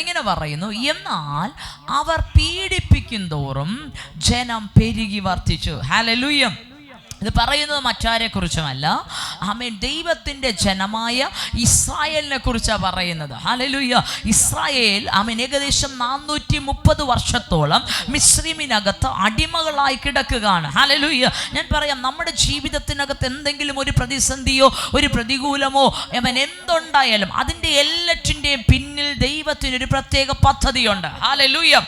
ഇങ്ങനെ പറയുന്നു എന്നാൽ അവർ പീഡിപ്പിക്കും തോറും ജനം പെരുകി വർദ്ധിച്ചു ഹാലലൂയം ഇത് പറയുന്നത് മറ്റാരെ കുറിച്ചുമല്ല ആമേൻ ദൈവത്തിന്റെ ജനമായ ഇസ്രായേലിനെ കുറിച്ചാണ് പറയുന്നത്. ഹലലുയ്യ ഇസ്രായേൽ ആമേൻ ഏകദേശം നാനൂറ്റി മുപ്പത് വർഷത്തോളം മിശ്രീമിനകത്ത് അടിമകളായി കിടക്കുകയാണ്. ഹലലുയ്യ ഞാൻ പറയാം നമ്മുടെ ജീവിതത്തിനകത്ത് എന്തെങ്കിലും ഒരു പ്രതിസന്ധിയോ ഒരു പ്രതികൂലമോ അവൻ എന്തുണ്ടായാലും അതിന്റെ എല്ലാറ്റിന്റെയും പിന്നിൽ ദൈവത്തിനൊരു പ്രത്യേക പദ്ധതിയുണ്ട്. ഹലലുയ്യ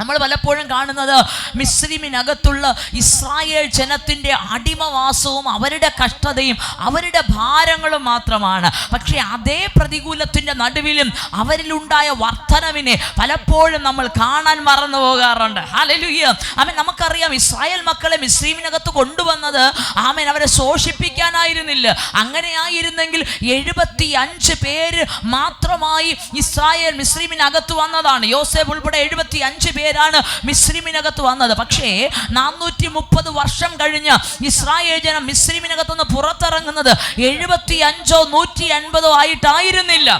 നമ്മൾ പലപ്പോഴും കാണുന്നത് മിസ്ലിമിനകത്തുള്ള ഇസ്രായേൽ ജനത്തിന്റെ അടിമവാസവും അവരുടെ കഷ്ടതയും അവരുടെ ഭാരങ്ങളും മാത്രമാണ്. പക്ഷേ അതേ പ്രതികൂലത്തിന്റെ നടുവിലും അവരിലുണ്ടായ വർധനവിനെ പലപ്പോഴും നമ്മൾ കാണാൻ മറന്നു പോകാറുണ്ട്. ഹലലുയ്യ ആമൻ നമുക്കറിയാം ഇസ്രായേൽ മക്കളെ മിസ്ലിമിനകത്ത് കൊണ്ടുവന്നത് ആമൻ അവരെ ശോഷിപ്പിക്കാനായിരുന്നില്ല. അങ്ങനെയായിരുന്നെങ്കിൽ എഴുപത്തി അഞ്ച് പേര് മാത്രമായി ഇസ്രായേൽ മിസ്ലിമിനകത്ത് വന്നതാണ്. യോസേഫ് ഉൾപ്പെടെ എഴുപത്തി അഞ്ച് പേരാണ് മിശ്രിമിനകത്ത് വന്നത്. പക്ഷേ നാനൂറ്റി മുപ്പത് വർഷം കഴിഞ്ഞ് ഇസ്രായേൽ ജനം മിശ്രിമിനകത്തുനിന്ന് പുറത്തിറങ്ങുന്നത് എഴുപത്തി അഞ്ചോ നൂറ്റി അൻപതോ ആയിട്ടായിരുന്നില്ല.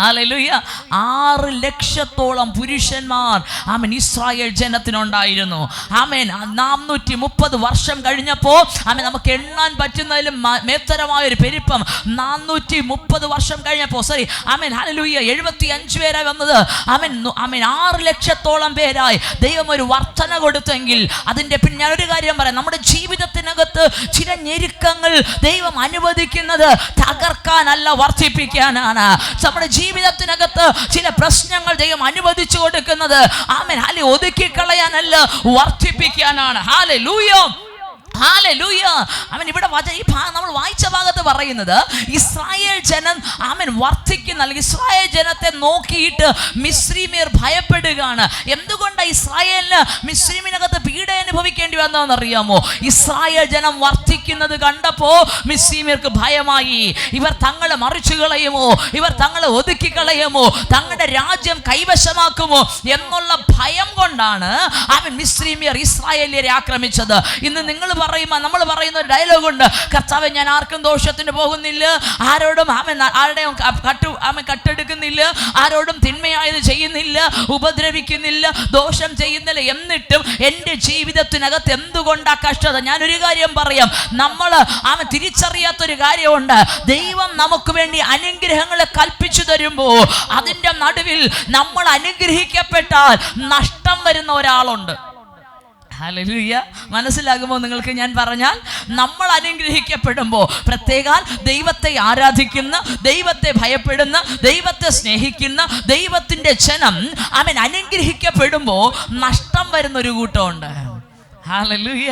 ഹല്ലേലൂയ. ആറ് ലക്ഷത്തോളം പുരുഷന്മാർ ആമൻ ഇസ്രായേൽ ജനത്തിനുണ്ടായിരുന്നു. ആമേൻ നാനൂറ്റി മുപ്പത് വർഷം കഴിഞ്ഞപ്പോൾ ആമൻ നമുക്ക് എണ്ണാൻ പറ്റുന്നതിലും മേത്തരമായ ഒരു പെരുപ്പം നാനൂറ്റി മുപ്പത് വർഷം കഴിഞ്ഞപ്പോൾ. സോറി ആമേൻ ഹലലുയ്യ എഴുപത്തി അഞ്ച് പേരായി വന്നത്. ആമൻ ആമേൻ ആറ് ലക്ഷത്തോളം പേരായി. ദൈവം ഒരു വർധന കൊടുത്തെങ്കിൽ അതിന്റെ പിന്നെ ഞാനൊരു കാര്യം പറയാം. നമ്മുടെ ജീവിതത്തിനകത്ത് ചില ഞെരുക്കങ്ങൾ ദൈവം അനുവദിക്കുന്നത് തകർക്കാനല്ല വർദ്ധിപ്പിക്കാനാണ്. നമ്മുടെ ജീവിതത്തിനകത്ത് ചില പ്രശ്നങ്ങൾ ദൈവം അനുവദിച്ചു കൊടുക്കുന്നത്. ആമൻ. ഹാലെ ഒതുക്കി കളയാനല്ല വർദ്ധിപ്പിക്കാനാണ്. ഹാലെ ലൂയോ ഹാലലൂയ അവൻ ഇവിടെ ഈ നമ്മൾ വായിച്ച ഭാഗത്ത് പറയുന്നത് ഇസ്രായേൽ ജനം ആമൻ വർദ്ധിക്കുന്ന അല്ലെങ്കിൽ ഇസ്രായേൽ ജനത്തെ നോക്കിയിട്ട് മിശ്രീമിയർ ഭയപ്പെടുകയാണ്. എന്തുകൊണ്ടാണ് ഇസ്രായേലിന് മിശ്രീമിനകത്ത് പീഡ അനുഭവിക്കേണ്ടി വന്നതെന്ന് അറിയാമോ? ഇസ്രായേൽ ജനം വർദ്ധിക്കുന്നത് കണ്ടപ്പോ മിശ്രീമിയർക്ക് ഭയമായി. ഇവർ തങ്ങളെ മറിച്ചു കളയുമോ? ഇവർ തങ്ങളെ ഒതുക്കി കളയുമോ? തങ്ങളുടെ രാജ്യം കൈവശമാക്കുമോ? എന്നുള്ള ഭയം കൊണ്ടാണ് അവൻ മിശ്രീമിയർ ഇസ്രായേലിയരെ ആക്രമിച്ചത്. ഇന്ന് നിങ്ങൾ പറയുമ്പോൾ നമ്മൾ പറയുന്ന ഒരു ഡയലോഗ് ഉണ്ട്. കർത്താവ് ഞാൻ ആർക്കും ദോഷത്തിന് പോകുന്നില്ല. ആരോടും ആമ ആരുടെയും കട്ട് ആമ കട്ടെടുക്കുന്നില്ല. ആരോടും തിന്മയായത് ചെയ്യുന്നില്ല. ഉപദ്രവിക്കുന്നില്ല. ദോഷം ചെയ്യുന്നില്ല. എന്നിട്ടും എന്റെ ജീവിതത്തിനകത്ത് എന്തുകൊണ്ടാ കഷ്ടത? ഞാനൊരു കാര്യം പറയാം. നമ്മൾ ആമ തിരിച്ചറിയാത്തൊരു കാര്യമുണ്ട്. ദൈവം നമുക്ക് വേണ്ടി അനുഗ്രഹങ്ങളെ കൽപ്പിച്ചു തരുമ്പോൾ അതിന്റെ നടുവിൽ നമ്മൾ അനുഗ്രഹിക്കപ്പെട്ടാൽ നഷ്ടം വരുന്ന ഒരാളുണ്ട്. ഹല്ലേലൂയ മനസ്സിലാകുമോ നിങ്ങൾക്ക് ഞാൻ പറഞ്ഞാൽ? നമ്മൾ അനുഗ്രഹിക്കപ്പെടുമ്പോൾ പ്രത്യേകാൽ ദൈവത്തെ ആരാധിക്കുന്ന ദൈവത്തെ ഭയപ്പെടുന്ന ദൈവത്തെ സ്നേഹിക്കുന്ന ദൈവത്തിന്റെ ജനം അവൻ അനുഗ്രഹിക്കപ്പെടുമ്പോൾ നഷ്ടം വരുന്ന ഒരു കൂട്ടമുണ്ട്. ഹാലലൂയ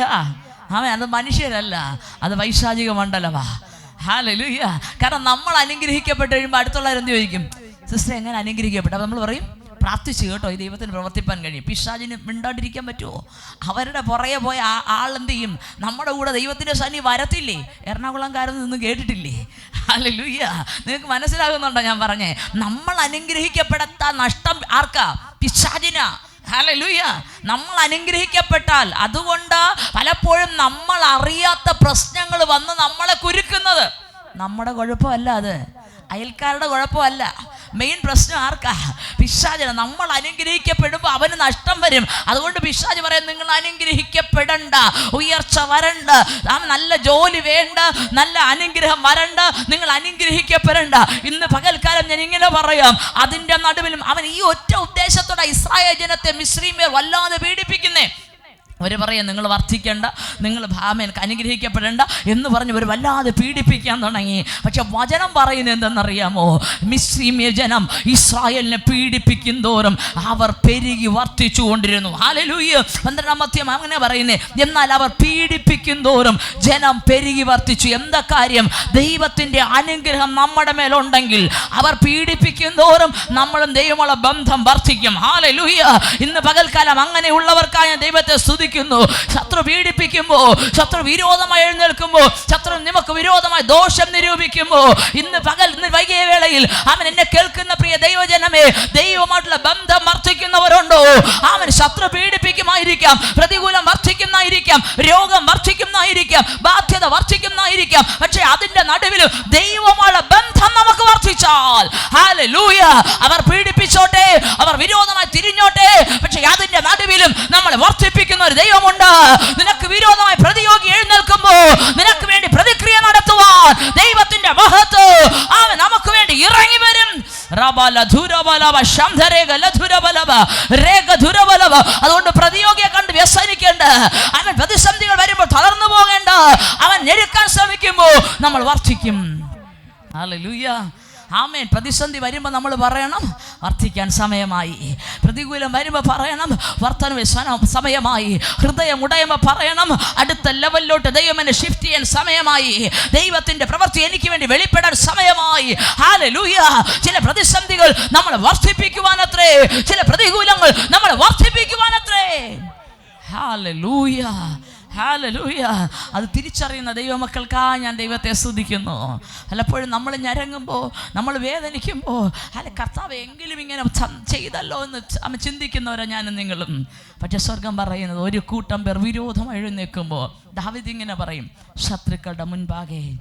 അവൻ അത് മനുഷ്യരല്ല അത് വൈശാചിക മണ്ഡലമാ. ഹാലലൂയ കാരണം നമ്മൾ അനുഗ്രഹിക്കപ്പെട്ട് കഴിയുമ്പോൾ അടുത്തുള്ളവരെന്ത് ചോദിക്കും? സിസ്റ്റർ എങ്ങനെ അനുഗ്രഹിക്കപ്പെട്ടു? അപ്പം നമ്മൾ പറയും പ്രാർത്ഥിച്ചു കേട്ടോ ഈ ദൈവത്തിന് പ്രവർത്തിപ്പാൻ കഴിയും പിശാചിന് മിണ്ടാണ്ടിരിക്കാൻ പറ്റുമോ? അവരുടെ പുറകെ പോയ ആ ആളെന്ത് ചെയ്യും? നമ്മുടെ കൂടെ ദൈവത്തിന്റെ സനി വരത്തില്ലേ? എറണാകുളംകാരൻ നിന്ന് കേട്ടിട്ടില്ലേ? ഹല്ലേലൂയ നിങ്ങൾക്ക് മനസ്സിലാകുന്നുണ്ടോ ഞാൻ പറഞ്ഞേ? നമ്മൾ അനുഗ്രഹിക്കപ്പെടാത്ത നഷ്ടം ആർക്കാ? പിശാചിനാ. ഹല്ലേലൂയ നമ്മൾ അനുഗ്രഹിക്കപ്പെട്ടാൽ അതുകൊണ്ട് പലപ്പോഴും നമ്മൾ അറിയാത്ത പ്രശ്നങ്ങൾ വന്ന് നമ്മളെ കുരുക്കുന്നത്. നമ്മുടെ കുഴപ്പമല്ല അത്. അയൽക്കാരുടെ കുഴപ്പമല്ല. മെയിൻ പ്രശ്നം ആർക്കാ? പിശാചന നമ്മൾ അനുഗ്രഹിക്കപ്പെടുമ്പോൾ അവന് നഷ്ടം വരും. അതുകൊണ്ട് പിശാജ് പറയാൻ നിങ്ങൾ അനുഗ്രഹിക്കപ്പെടണ്ട ഉയർച്ച വരണ്ട നല്ല ജോലി വേണ്ട നല്ല അനുഗ്രഹം വരണ്ട നിങ്ങൾ അനുഗ്രഹിക്കപ്പെടണ്ട. ഇന്ന് പകൽക്കാലം ഞാൻ ഇങ്ങനെ പറയാം. അതിന്റെ നടുവിലും അവൻ ഈ ഒറ്റ ഉദ്ദേശത്തോടെ ഇസ്രായേൽ ജനത്തെ മിശ്രീമേർ വല്ലാതെ പീഡിപ്പിക്കുന്നേ. അവർ പറയാം നിങ്ങൾ വർദ്ധിക്കേണ്ട നിങ്ങൾ ഭാമേനക്ക് അനുഗ്രഹിക്കപ്പെടേണ്ട എന്ന് പറഞ്ഞ് അവർ വല്ലാതെ പീഡിപ്പിക്കാൻ തുടങ്ങി. പക്ഷെ വചനം പറയുന്നത് എന്തെന്നറിയാമോ? മിസ്ലിമിയ ജനം ഇസ്രായേലിനെ പീഡിപ്പിക്കും തോറും അവർ പെരുകി വർദ്ധിച്ചു കൊണ്ടിരുന്നു ഹാലലൂയ്യ പന്ത്രണ്ടാം മധ്യം അങ്ങനെ പറയുന്നേ എന്നാൽ അവർ പീഡിപ്പിക്കും തോറും ജനം പെരുകി വർദ്ധിച്ചു. എന്താ കാര്യം? ദൈവത്തിന്റെ അനുഗ്രഹം നമ്മുടെ മേലുണ്ടെങ്കിൽ അവർ പീഡിപ്പിക്കും തോറും നമ്മളും ദൈവമുള്ള ബന്ധം വർദ്ധിക്കും. ഹാലലൂയ്യ ഇന്ന് പകൽക്കാലം അങ്ങനെയുള്ളവർക്കായ ദൈവത്തെ സ്തുതിക്കുന്നു ശത്രു പീഡിപ്പിക്കുമ്പോ ശത്രു വിരോധമായി എഴുന്നേൽക്കുമ്പോൾ ശത്രു നമുക്ക് വിരോധമായി ദോഷം നിരൂപിക്കുമ്പോ ഇന്ന് പകൽ ഇന്ന് വൈകിയ വേളയിൽ അവൻ എന്നെ കേൾക്കുന്ന പ്രിയ ദൈവജനമേ ദൈവമായിട്ടുള്ള ബന്ധം വർദ്ധിക്കുന്നവരുണ്ടോ? അവൻ ശത്രു പീഡിപ്പിക്കുമായിരിക്കാം പ്രതികൂലം വർദ്ധിക്കുന്നതായിരിക്കാം രോഗം വർദ്ധിക്കുന്നതായിരിക്കാം ബാധ്യത വർദ്ധിക്കുന്നതായിരിക്കാം. പക്ഷേ അതിന്റെ നടുവിൽ ദൈവമുള്ള ബന്ധം നമുക്ക് വർദ്ധിച്ചാൽ അവർ പീഡിപ്പിച്ചോട്ടെ പക്ഷെ അതിന്റെ നടുവിലും നമ്മളെ വർദ്ധിപ്പിക്കുന്ന ഒരു ദൈവമുണ്ട്. നിനക്ക് വിരോധമായി പ്രതിയോഗി എഴുന്നേൽക്കുമ്പോ നിനക്ക് വേണ്ടി പ്രതിക്രിയ നടത്തുവാൻ ദൈവത്തിന്റെ മഹത്വ അവൻ നമുക്ക് വേണ്ടി ഇറങ്ങി വരും. അതുകൊണ്ട് പ്രതിയോഗിയെ കണ്ട് വ്യസനിക്കേണ്ട. അവൻ പ്രതിസന്ധികൾ വരുമ്പോൾ തളർന്നു പോകേണ്ട. അവൻ ഞെരുക്കാൻ ശ്രമിക്കുമ്പോൾ നമ്മൾ വർദ്ധിക്കും. ഹല്ലേലൂയ. ആമേൻ. പ്രതിസന്ധി വരുമ്പോൾ നമ്മൾ പറയണം വർദ്ധിക്കാൻ സമയമായി. പ്രതികൂലം വരുമ്പോൾ പറയണം വർത്തന സമയമായി. ഹൃദയം ഉടയുമ്പോൾ പറയണം അടുത്ത ലെവലിലോട്ട് ദൈവം ഷിഫ്റ്റ് ചെയ്യാൻ സമയമായി. ദൈവത്തിന്റെ പ്രവൃത്തി എനിക്ക് വേണ്ടി വെളിപ്പെടാൻ സമയമായി. ഹാലലൂയ ചില പ്രതിസന്ധികൾ നമ്മൾ വർദ്ധിപ്പിക്കുവാനത്രേ. ചില പ്രതികൂലങ്ങൾ നമ്മൾ വർദ്ധിപ്പിക്കുവാനത്രേ. Hallelujah hallelujah. അത് തിരിച്ചറിയുന്ന ദൈവമക്കൾക്കാ ഞാൻ ദൈവത്തെ സ്തുതിക്കുന്നു. അല്ലപ്പോഴും നമ്മൾ ഞരങ്ങുമ്പോൾ നമ്മൾ വേദനിക്കുമ്പോൾ അല്ല കർത്താവ് എങ്കിലും ഇങ്ങനെ ചെയ്തല്ലോ എന്ന് ച- ചിന്തിക്കുന്നവരാ ഞാനും നിങ്ങളും. പക്ഷെ സ്വർഗം പറയുന്നത് ഒരു കൂട്ടം പേർ വിരോധം എഴുന്നേൽക്കുമ്പോൾ ദാവിദ് ഇങ്ങനെ പറയും ശത്രുക്കളുടെ മുൻപാകെ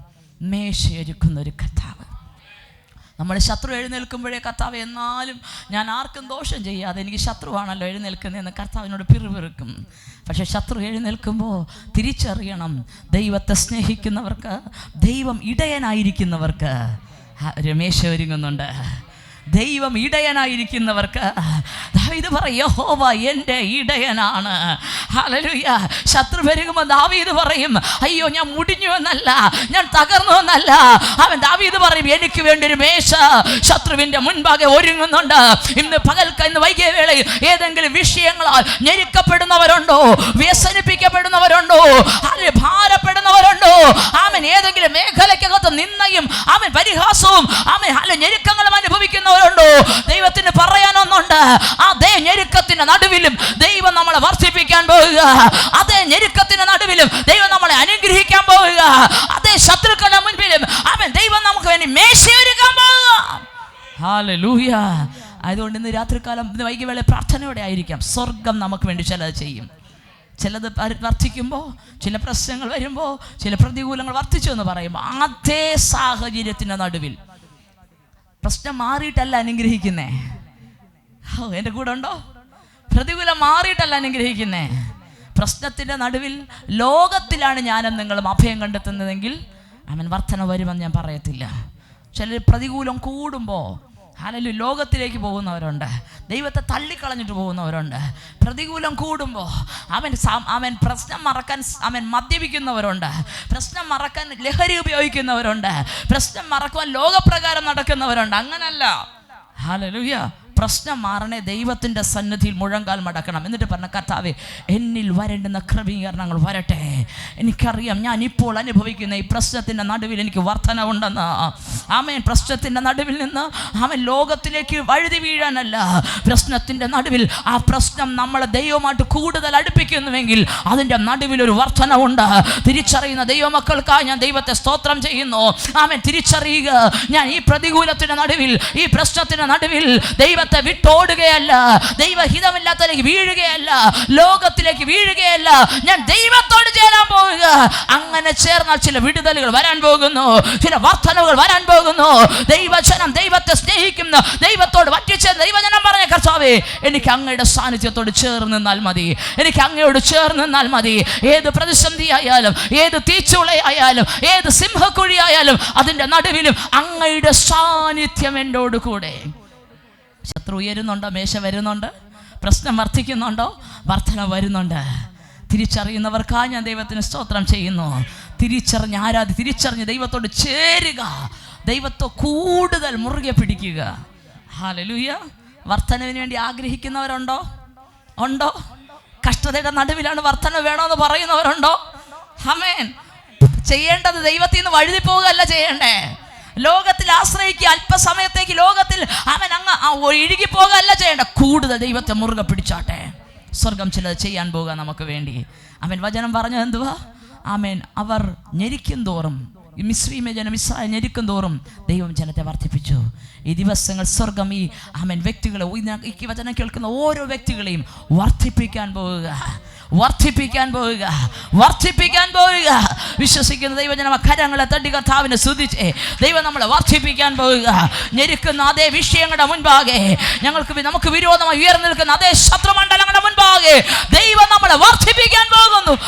മേശയൊരുക്കുന്ന ഒരു കർത്താവ്. നമ്മൾ ശത്രു എഴുന്നേൽക്കുമ്പോഴേ കർത്താവ് എന്നാലും ഞാൻ ആർക്കും ദോഷം ചെയ്യാതെ എനിക്ക് ശത്രുവാണല്ലോ എഴുന്നേൽക്കുന്നതെന്ന് കർത്താവിനോട് പിറുപിറുക്കും. പക്ഷെ ശത്രു എഴുന്നേൽക്കുമ്പോൾ തിരിച്ചറിയണം ദൈവത്തെ സ്നേഹിക്കുന്നവർക്ക് ദൈവം ഇടയനായിരിക്കുന്നവർക്ക്. രമേശ് ഒരുങ്ങുന്നുണ്ട്. ദൈവം ഇടയനായിരിക്കുന്നവർക്ക് ദാവീദ് പറയും. യഹോവ എന്റെ ഇടയനാണ്. ഹലലുയ ശത്രു പെരുകുമ്പോൾ ദാവീദ് പറയും അയ്യോ ഞാൻ മുടിഞ്ഞു എന്നല്ല ഞാൻ തകർന്നു എന്നല്ല. അവൻ ദാവീദ് പറയും എനിക്ക് വേണ്ടി ഒരു മേശ ശത്രുവിന്റെ മുൻപാകെ ഒരുങ്ങുന്നുണ്ട്. ഇന്ന് പകൽക്ക ഇന്ന് വൈകിയ വേളയിൽ ഏതെങ്കിലും വിഷയങ്ങളാൽ ഞെരുക്കപ്പെടുന്നവരുണ്ടോ? വ്യസനിപ്പിക്കപ്പെടുന്നവരുണ്ടോ? അതിൽ ഭാരപ്പെടുന്നവരുണ്ടോ? അവൻ ഏതെങ്കിലും മേഖലയ്ക്കകത്ത് നിന്നയും അവൻ പരിഹാസവും അവൻ അല്ല ഞെരുക്കങ്ങളും അനുഭവിക്കുന്നവരുണ്ടോ? ദൈവത്തിന് പറയാനൊന്നുണ്ട്. അതേ ഞെരുക്കത്തിന്റെ നടുവിലും ദൈവം നമ്മളെ വർദ്ധിപ്പിക്കാൻ പോവുക അതേ ഞെരുക്കത്തിന്റെ നടുവിലും ദൈവം നമ്മളെ അനുഗ്രഹിക്കാൻ പോവുക അതേ ശത്രുക്കളുടെ മുൻപിലും അവൻ ദൈവം നമുക്ക് വേണ്ടി മേശയൊരുക്കാൻ പോവുക ഹാലലൂയ അതുകൊണ്ട് ഇന്ന് രാത്രികാലം ഇന്ന് വൈകി വേള പ്രാർത്ഥനയോടെ ആയിരിക്കാം. സ്വർഗം നമുക്ക് വേണ്ടി ചിലത് ചെയ്യും. ചിലത് വർദ്ധിക്കുമ്പോൾ ചില പ്രശ്നങ്ങൾ വരുമ്പോൾ ചില പ്രതികൂലങ്ങൾ വർദ്ധിച്ചു എന്ന് പറയുമ്പോൾ അതേ സാഹചര്യത്തിന്റെ നടുവിൽ. പ്രശ്നം മാറിയിട്ടല്ല അനുഗ്രഹിക്കുന്നേ. എന്റെ കൂടെ ഉണ്ടോ? പ്രതികൂലം മാറിയിട്ടല്ല അനുഗ്രഹിക്കുന്നേ. പ്രശ്നത്തിന്റെ നടുവിൽ ലോകത്തിലാണ് ഞാനും നിങ്ങളും അഭയം കണ്ടെത്തുന്നതെങ്കിൽ അവൻ വർധന വരുമെന്ന് ഞാൻ പറയത്തില്ല. ചിലർ പ്രതികൂലം കൂടുമ്പോൾ അല്ലെങ്കിൽ ലോകത്തിലേക്ക് പോകുന്നവരുണ്ട്. ദൈവത്തെ തള്ളിക്കളഞ്ഞിട്ട് പോകുന്നവരുണ്ട്. പ്രതികൂലം കൂടുമ്പോൾ അവൻ അവൻ പ്രശ്നം മറക്കാൻ അവൻ മദ്യപിക്കുന്നവരുണ്ട്. പ്രശ്നം മറക്കാൻ ലഹരി ഉപയോഗിക്കുന്നവരുണ്ട്. പ്രശ്നം മറക്കുവാൻ ലോകപ്രകാരം നടക്കുന്നവരുണ്ട്. അങ്ങനല്ല. ഹാലലുയ പ്രശ്നം മാറണേ ദൈവത്തിന്റെ സന്നിധിയിൽ മുഴങ്കാൽ മടക്കണം. എന്നിട്ട് പറഞ്ഞ കർത്താവ് എന്നിൽ വരേണ്ടുന്ന ക്രമീകരണങ്ങൾ വരട്ടെ. എനിക്കറിയാം ഞാൻ ഇപ്പോൾ അനുഭവിക്കുന്ന ഈ പ്രശ്നത്തിന്റെ നടുവിൽ എനിക്ക് വർധനവുണ്ടെന്ന്. ആമേൻ. പ്രശ്നത്തിന്റെ നടുവിൽ നിന്ന് അവൻ ലോകത്തിലേക്ക് വഴുതി വീഴാനല്ല. പ്രശ്നത്തിന്റെ നടുവിൽ ആ പ്രശ്നം നമ്മളെ ദൈവമായിട്ട് കൂടുതൽ അടുപ്പിക്കുന്നുവെങ്കിൽ അതിന്റെ നടുവിൽ ഒരു വർധനവുണ്ട്. തിരിച്ചറിയുന്ന ദൈവമക്കൾക്കായി ഞാൻ ദൈവത്തെ സ്തോത്രം ചെയ്യുന്നു. ആമൻ. തിരിച്ചറിയുക. ഞാൻ ഈ പ്രതികൂലത്തിന്റെ നടുവിൽ ഈ പ്രശ്നത്തിന്റെ നടുവിൽ ദൈവത്തെ വിട്ടോടുകയല്ല. ദൈവഹിതമില്ലാത്തതിലേക്ക് വീഴുകയല്ല. ലോകത്തിലേക്ക് വീഴുകയല്ല. ഞാൻ ദൈവത്തോട് ചേരാൻ പോവുക. അങ്ങനെ ചേർന്നാൽ ചില വിടുതലുകൾ വരാൻ പോകുന്നു. ചില വർധനവുകൾ വരാൻ പോകുന്നു. ദൈവജനം ദൈവത്തെ സ്നേഹിക്കുന്ന ദൈവത്തോട് വറ്റിച്ചേർന്ന് ദൈവജനം പറഞ്ഞ കർത്താവേ എനിക്ക് അങ്ങയുടെ സാന്നിധ്യത്തോട് ചേർന്ന് നിന്നാൽ മതി. എനിക്ക് അങ്ങയോട് ചേർന്ന് നിന്നാൽ മതി. ഏത് പ്രതിസന്ധി ആയാലും ഏത് തീച്ചുളയായാലും ഏത് സിംഹക്കുഴി ആയാലും അതിന്റെ നടുവിലും അങ്ങയുടെ സാന്നിധ്യം എന്നോട് കൂടെ. ശത്രു ഉയരുന്നുണ്ടോ? മേശ വരുന്നുണ്ട്? പ്രശ്നം വർദ്ധിക്കുന്നുണ്ടോ? വർധന വരുന്നുണ്ട്. തിരിച്ചറിയുന്നവർക്കാ ഞാൻ ദൈവത്തിന് സ്തോത്രം ചെയ്യുന്നു. തിരിച്ചറിഞ്ഞ് ആരാധി തിരിച്ചറിഞ്ഞ് ദൈവത്തോട് ചേരുക. ദൈവത്തെ കൂടുതൽ മുറുകെ പിടിക്കുക. ഹാലലൂയ വർധനവിന് വേണ്ടി ആഗ്രഹിക്കുന്നവരുണ്ടോ? ഉണ്ടോ? കഷ്ടതയുടെ നടുവിലാണ് വർധന വേണമെന്ന് പറയുന്നവരുണ്ടോ? ഹമേൻ ചെയ്യേണ്ടത് ദൈവത്തിൽ നിന്ന് വഴുതി പോവുകയല്ല ചെയ്യണ്ടേ. ലോകത്തിൽ ആശ്രയിക്കുക അല്പസമയത്തേക്ക് ലോകത്തിൽ അവൻ അങ്ങ് ഒഴുകിപ്പോകല്ല ചെയ്യേണ്ട. കൂടുതൽ ദൈവത്തെ മുറുകെ പിടിച്ചാട്ടെ. സ്വർഗം ചിലത് ചെയ്യാൻ പോകുക നമുക്ക് വേണ്ടി. അവൻ വചനം പറഞ്ഞത് എന്തുവാ? ആമേൻ. അവർ ഞെരിക്കും തോറും മിശ്രീമ ജനം ഇസ്രായേൽ ഞെരുക്കും തോറും ദൈവം ജനത്തെ വർദ്ധിപ്പിച്ചു. ഈ ദിവസങ്ങൾ സ്വർഗം ഈ ആമൻ വ്യക്തികളെ ഈ വചനം കേൾക്കുന്ന ഓരോ വ്യക്തികളെയും വർദ്ധിപ്പിക്കാൻ പോവുക വർദ്ധിപ്പിക്കാൻ പോവുക. വർദ്ധിപ്പിക്കാൻ പോവുക. വിശ്വസിക്കുന്ന ദൈവജനമ കരങ്ങളെ തട്ടി കർത്താവിനെ സ്തുതിച്ചേ. ദൈവം നമ്മളെ വർദ്ധിപ്പിക്കാൻ പോവുക. ഞെരുക്കുന്ന അതേ വിഷയങ്ങളുടെ മുൻപാകെ. ഞങ്ങൾക്ക് നമുക്ക് വിരോധമായി ഉയർന്നു നിൽക്കുന്ന അതേ ശത്രുമണ്ഡലങ്ങളുടെ മുൻപാകെ ദൈവം നമ്മളെ വർദ്ധിപ്പിക്കാൻ പോകുന്നു.